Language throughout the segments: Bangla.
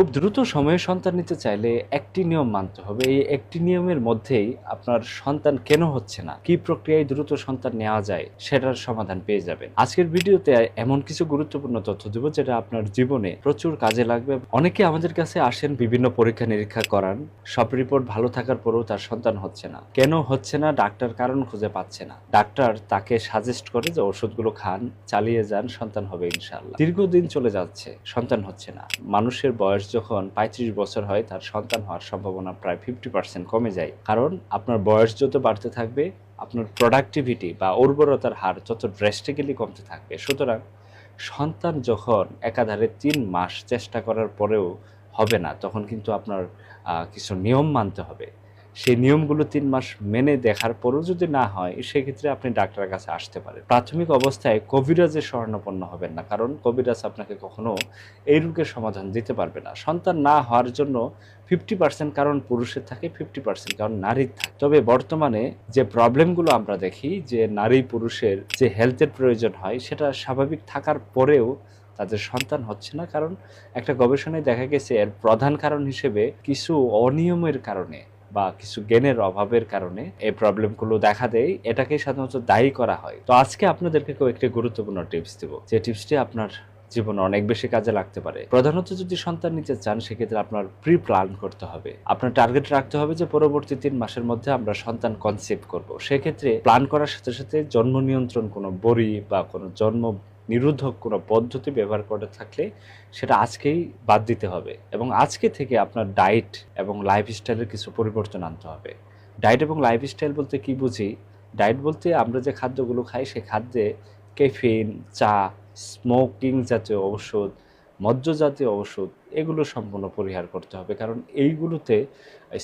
খুব দ্রুত সময়ে সন্তান নিতে চাইলে একটি নিয়ম মানতে হবে। এই একটি নিয়মের মধ্যেই আপনার সন্তান কেন হচ্ছে না? কি প্রক্রিয়ায় দ্রুত সন্তান নেওয়া যায়? সেটার সমাধান পেয়ে যাবেন। আজকের ভিডিওতে এমন কিছু গুরুত্বপূর্ণ তথ্য দেব যেটা আপনার জীবনে প্রচুর কাজে লাগবে। অনেকে আমাদের কাছে আসেন, বিভিন্ন পরীক্ষা নিরীক্ষা করান। সব রিপোর্ট ভালো থাকার পরেও তার সন্তান হচ্ছে না। কেন হচ্ছে না? ডাক্তার কারণ খুঁজে পাচ্ছে না। ডাক্তার তাকে সাজেস্ট করে যে ওষুধগুলো খান, চালিয়ে যান, সন্তান হবে ইনশাল্লাহ দীর্ঘদিন চলে যাচ্ছে, সন্তান হচ্ছে না। মানুষের বয়স যখন পঁয়ত্রিশ বছর হয়, তার সন্তান হওয়ার সম্ভাবনা প্রায় ফিফটি পার্সেন্ট কমে যায়। কারণ আপনার বয়স যত বাড়তে থাকবে, আপনার প্রোডাক্টিভিটি বা উর্বরতার হার যত ড্রেস্টিক্যালি কমতে থাকবে। সুতরাং সন্তান যখন একাধারে তিন মাস চেষ্টা করার পরেও হবে না, তখন কিন্তু আপনার কিছু নিয়ম মানতে হবে। সেই নিয়মগুলো তিন মাস মেনে দেখার পরেও যদি না হয়, সেক্ষেত্রে আপনি ডাক্তারের কাছে আসতে পারেন। প্রাথমিক অবস্থায় কবিরাজের স্বর্ণপন্ন হবেন না, কারণ কবিরাজ আপনাকে কখনো এই রোগের সমাধান দিতে পারবে না। সন্তান না হওয়ার জন্য ফিফটি পার্সেন্ট কারণ পুরুষের থাকে ফিফটি পার্সেন্ট কারণ নারীর থাকে। তবে বর্তমানে যে প্রবলেমগুলো আমরা দেখি, যে নারী পুরুষের যে হেলথের প্রয়োজন হয়, সেটা স্বাভাবিক থাকার পরেও তাদের সন্তান হচ্ছে না। কারণ একটা গবেষণায় দেখা গেছে, এর প্রধান কারণ হিসেবে কিছু অনিয়মের কারণে বা কিছু জ্ঞানের অভাবের কারণে এই প্রবলেমগুলো দেখা দেয়, এটাকে সাধারণত দায়ী করা হয়। তো আজকে আপনাদেরকে কয়েকটি গুরুত্বপূর্ণ টিপস দেবো। যে টিপসটি আপনার জীবনে অনেক বেশি কাজে লাগতে পারে। প্রধানত যদি সন্তান নিতে চান, সেক্ষেত্রে আপনার প্রি প্ল্যান করতে হবে। আপনার টার্গেট রাখতে হবে যে পরবর্তী তিন মাসের মধ্যে আমরা সন্তান কনসেপ্ট করব। সেক্ষেত্রে প্ল্যান করার সাথে সাথে জন্ম নিয়ন্ত্রণ কোনো বড়ি বা কোনো জন্ম নিরোধক কোনো পদ্ধতি ব্যবহার করে থাকলে সেটা আজকেই বাদ দিতে হবে এবং আজকে থেকে আপনার ডায়েট এবং লাইফস্টাইলের কিছু পরিবর্তন আনতে হবে। ডায়েট এবং লাইফস্টাইল বলতে কি বুঝি? ডায়েট বলতে আমরা যে খাদ্যগুলো খাই সে খাদ্যে ক্যাফিন চা স্মোকিং জাতীয় ঔষধ মদ্য জাতীয় ওষুধ এগুলো সম্পূর্ণ পরিহার করতে হবে। কারণ এইগুলোতে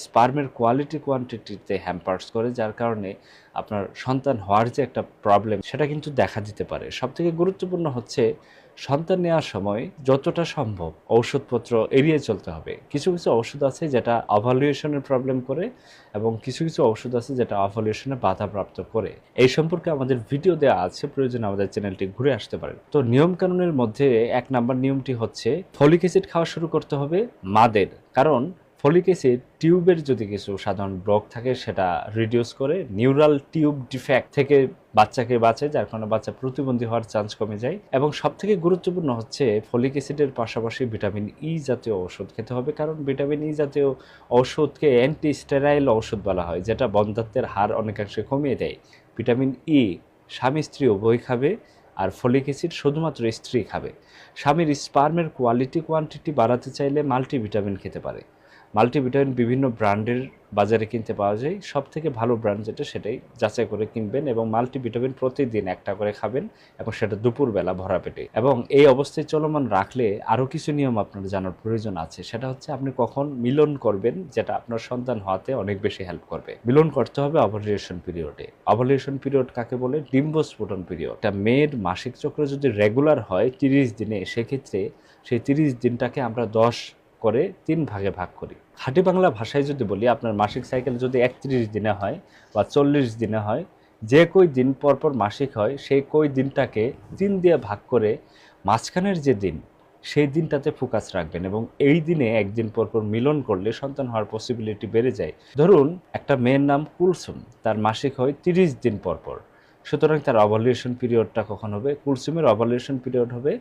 স্পার্মের কোয়ালিটি কোয়ান্টিটিতে হ্যাম্পার্স করে, যার কারণে আপনার সন্তান হওয়ার যে একটা প্রবলেম সেটা কিন্তু দেখা দিতে পারে। সবথেকে গুরুত্বপূর্ণ হচ্ছে সন্তান নেওয়ার সময় যতটা সম্ভব ঔষধপত্র এড়িয়ে চলতে হবে। কিছু কিছু ওষুধ আছে যেটা অভালুয়েশনের প্রবলেম করে এবং কিছু কিছু ওষুধ আছে যেটা অভালুয়েশনে বাধাপ্রাপ্ত করে। এই সম্পর্কে আমাদের ভিডিও দেওয়া আছে, প্রয়োজনে আমাদের চ্যানেলটি ঘুরে আসতে পারেন। তো নিয়মকানুনের মধ্যে এক নাম্বার নিয়মটি হচ্ছে ফলিক অ্যাসিড খাওয়া শুরু করতে হবে মাদের। কারণ ফলিক অ্যাসিড টিউবের যদি কিছু সাধারণ ব্লক থাকে, সেটা রিডিউস করে নিউরাল টিউব ডিফেক্ট থেকে বাচ্চাকে বাঁচায় যার কারণে বাচ্চা প্রতিবন্ধী হওয়ার চান্স কমে যায়। এবং সব থেকে গুরুত্বপূর্ণ হচ্ছে ফলিক অ্যাসিডের পাশাপাশি ভিটামিন ই জাতীয় ওষুধ খেতে হবে। কারণ ভিটামিন ই জাতীয় ঔষধকে অ্যান্টি স্টেরাইল ঔষধ বলা হয়, যেটা বন্ধাত্বের হার অনেকাংশে কমিয়ে দেয়। ভিটামিন ই স্বামী স্ত্রী উভয় খাবে। আর ফলিক অ্যাসিড শুধুমাত্র স্ত্রী খাবে। স্বামীর স্পার্মের কোয়ালিটি কোয়ান্টিটি বাড়াতে চাইলে মাল্টিভিটামিন খেতে পারে। মাল্টিভিটামিন বিভিন্ন ব্র্যান্ডের বাজারে কিনতে পাওয়া যায়। সব থেকে ভালো ব্র্যান্ড যেটা, সেটাই যাচাই করে কিনবেন এবং মাল্টিভিটামিন প্রতিদিন একটা করে খাবেন এবং সেটা দুপুরবেলা ভরা পেটে। এবং এই অবস্থায় চলমান রাখলে আরও কিছু নিয়ম আপনার জানার প্রয়োজন আছে। সেটা হচ্ছে আপনি কখন মিলন করবেন, যেটা আপনার সন্তান হওয়াতে অনেক বেশি হেল্প করবে। মিলন করতে হবে অভলিউশন পিরিয়ডে অভলিউশন পিরিয়ড কাকে বলে? ডিম্বস্ফোটন পিরিয়ড একটা মেয়ের মাসিক চক্র যদি রেগুলার হয় তিরিশ দিনে, সেক্ষেত্রে সেই তিরিশ দিনটাকে আমরা দশ করে তিন ভাগে ভাগ করি। খাঁটি বাংলা ভাষায় যদি বলি, আপনার মাসিক সাইকেল যদি একত্রিশ দিনে হয় বা চল্লিশ দিনে হয়, যে কই দিন পর পর মাসিক হয়, সেই কই দিনটাকে তিন দিয়ে ভাগ করে মাঝখানের যে দিন, সেই দিনটাতে ফোকাস রাখবেন এবং এই দিনে একদিন পর পর মিলন করলে সন্তান হওয়ার পসিবিলিটি বেড়ে যায়। ধরুন, একটা মেয়ের নাম কুলসুম, তার মাসিক হয় তিরিশ দিন পর পর। সুতরাং তার অভালিউশন পিরিয়ডটা কখন হবে? কুলসুমের অভালিউশন পিরিয়ড হবে,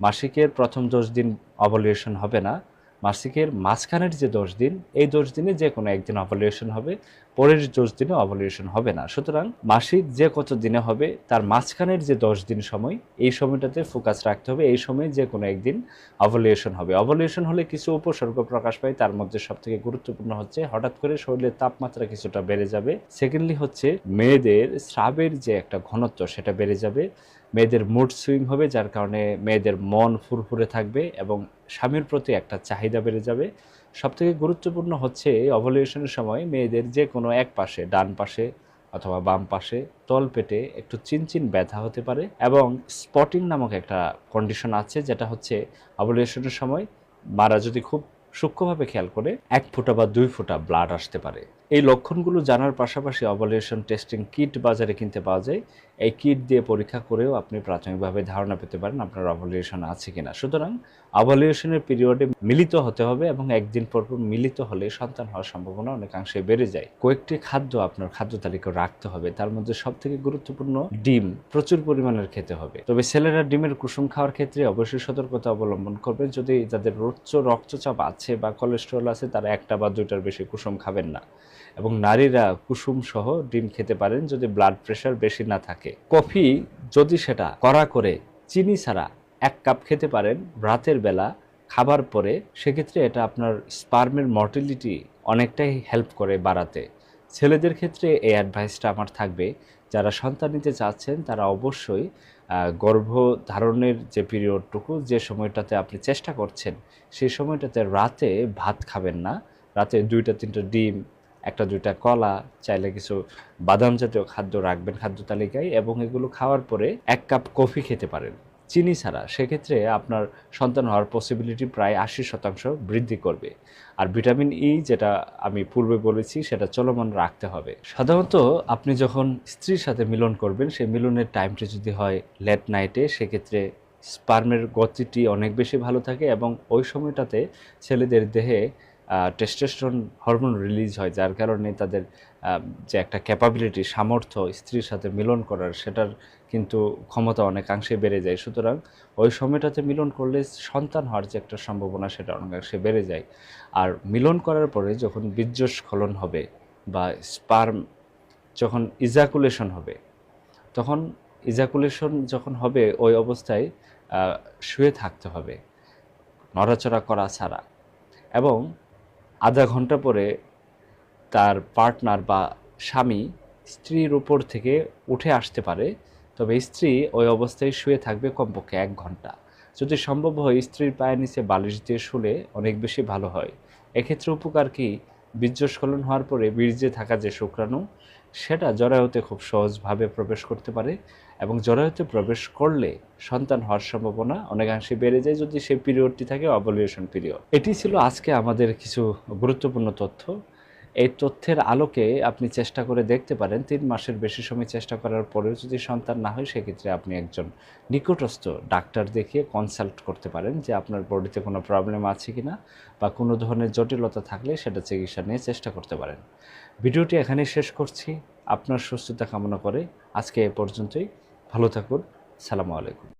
মাসিকের প্রথম দশ দিন অভালিউশন হবে না মাসিকের মাঝখানের যে দশ দিন, এই দশ দিনে যে কোনো একদিন অভালিউশন হবে, পরের দশ দিনে অভালিউশন হবে না। সুতরাং মাসিক যে কত দিনে হবে, তার মাঝখানের যে দশ দিন সময়, এই সময়টাতে ফোকাস রাখতে হবে। এই সময় যে কোনো একদিন অভালিউশন হবে। অভালিউশন হলে কিছু উপসর্গ প্রকাশ পায়। তার মধ্যে সব থেকে গুরুত্বপূর্ণ হচ্ছে, হঠাৎ করে শরীরের তাপমাত্রা কিছুটা বেড়ে যাবে। সেকেন্ডলি হচ্ছে মেয়েদের স্রাবের যে একটা ঘনত্ব, সেটা বেড়ে যাবে। মেয়েদের মুড সুইং হবে, যার কারণে মেয়েদের মন ফুরফুরে থাকবে এবং স্বামীর প্রতি একটা চাহিদা বেড়ে যাবে। সবথেকে গুরুত্বপূর্ণ হচ্ছে অভলিউশনের সময় মেয়েদের যে কোনো এক পাশে, ডান পাশে অথবা বাম পাশে তল পেটে একটু চিনচিন ব্যথা হতে পারে এবং স্পটিং নামক একটা কন্ডিশন আছে যেটা হচ্ছে অভলিউশনের সময় মারা যদি খুব সূক্ষ্মভাবে খেয়াল করে, এক ফোঁটা বা দুই ফোঁটা ব্লাড আসতে পারে। এই লক্ষণগুলো জানার পাশাপাশি অভালিউশন টেস্টিং কিট বাজারে কিনতে পাওয়া যায় এই কিট দিয়ে পরীক্ষা করেও আপনি প্রাথমিকভাবে ধারণা পেতে পারেন আপনার অভালিউশন আছে কিনা। সুতরাং অভালিউশনের পিরিয়ডে মিলিত হতে হবে এবং একদিন পর পর মিলিত হলে সন্তান হওয়ার সম্ভাবনা অনেকাংশে বেড়ে যায়। কয়েকটি খাদ্য আপনার খাদ্য তালিকা রাখতে হবে। তার মধ্যে সব থেকে গুরুত্বপূর্ণ ডিম প্রচুর পরিমাণের খেতে হবে। তবে ছেলেরা ডিমের কুসুম খাওয়ার ক্ষেত্রে অবশ্যই সতর্কতা অবলম্বন করবে। যদি যাদের উচ্চ রক্তচাপ আছে বা কোলেস্ট্রল আছে, তারা একটা বা দুইটার বেশি কুসুম খাবেন না। এবং নারীরা কুসুম সহ ডিম খেতে পারেন যদি ব্লাড প্রেশার বেশি না থাকে। কফি যদি সেটা কড়া করে চিনি ছাড়া এক কাপ খেতে পারেন রাতের বেলা খাবার পরে সেক্ষেত্রে এটা আপনার স্পার্মের মর্টিলিটি অনেকটাই হেল্প করে বাড়াতে। ছেলেদের ক্ষেত্রে এই অ্যাডভাইসটা আমার থাকবে। যারা সন্তান নিতে চাচ্ছেন তারা অবশ্যই আহ, গর্ভধারণের যে পিরিয়ডটুকু যে সময়টাতে আপনি চেষ্টা করছেন সেই সময়টাতে রাতে ভাত খাবেন না। রাতে দুইটা তিনটা ডিম একটা, দুইটা কলা, চাইলে কিছু বাদাম জাতীয় খাদ্য রাখবেন খাদ্য তালিকায় এবং এগুলো খাওয়ার পরে এক কাপ কফি খেতে পারেন। চিনি ছাড়া সেক্ষেত্রে আপনার সন্তান হওয়ার পসিবিলিটি প্রায় আশি শতাংশ বৃদ্ধি করবে। আর ভিটামিন ই যেটা আমি পূর্বে বলেছি, সেটা চলমান রাখতে হবে। সাধারণত আপনি যখন স্ত্রীর সাথে মিলন করবেন, সেই মিলনের টাইমটি যদি হয় লেট নাইটে সেক্ষেত্রে স্পার্মের গতিটি অনেক বেশি ভালো থাকে এবং ওই সময়টাতে ছেলেদের দেহে টেস্টোস্টেরন হরমোন রিলিজ হয়, যার কারণে তাদের যে একটা ক্যাপাবিলিটি সামর্থ্য, স্ত্রীর সাথে মিলন করার, সেটার কিন্তু ক্ষমতা অনেকাংশে বেড়ে যায়। সুতরাং ওই সময়টাতে মিলন করলে সন্তান হওয়ার যে একটা সম্ভাবনা, সেটা অনেকাংশে বেড়ে যায়। আর মিলন করার পরে যখন বীর্যস্খলন হবে বা স্পার্ম যখন ইজাকুলেশন হবে, তখন ইজাকুলেশন যখন হবে, ওই অবস্থায় শুয়ে থাকতে হবে। নড়াচড়া করা ছাড়া। এবং আধা ঘণ্টা পরে তার পার্টনার বা স্বামী স্ত্রীর উপর থেকে উঠে আসতে পারে। তবে স্ত্রী ওই অবস্থায় শুয়ে থাকবে কমপক্ষে এক ঘণ্টা। যদি সম্ভব হয় স্ত্রীর পায়ের নিচে বালিশ দিয়ে শুলে অনেক বেশি ভালো হয়। এক্ষেত্রে উপকার কি? বীর্যস্খলন হওয়ার পরে বীর্যে থাকা যে শুক্রাণু সেটা জরায়ুতে খুব সহজভাবে প্রবেশ করতে পারে এবং জরায়ুতে প্রবেশ করলে সন্তান হওয়ার সম্ভাবনা অনেকাংশে বেড়ে যায় যদি সেই পিরিয়ডটি থাকে অবলিউশন পিরিয়ড এটি ছিল আজকে আমাদের কিছু গুরুত্বপূর্ণ তথ্য। এই তথ্যের আলোকে আপনি চেষ্টা করে দেখতে পারেন, তিন মাসের বেশি সময় চেষ্টা করার পরেও যদি সন্তান না হয়, সেক্ষেত্রে আপনি একজন নিকটস্থ ডাক্তার দেখিয়ে কনসাল্ট করতে পারেন যে আপনার বডিতে কোনো প্রবলেম আছে কি না বা কোনো ধরনের জটিলতা থাকলে সেটা চিকিৎসা নিয়ে চেষ্টা করতে পারেন। ভিডিওটি এখানে শেষ করছি। আপনার সুস্থতা কামনা করে আজকে এ পর্যন্তই। ভালো থাকুন। সালামু আলাইকুম।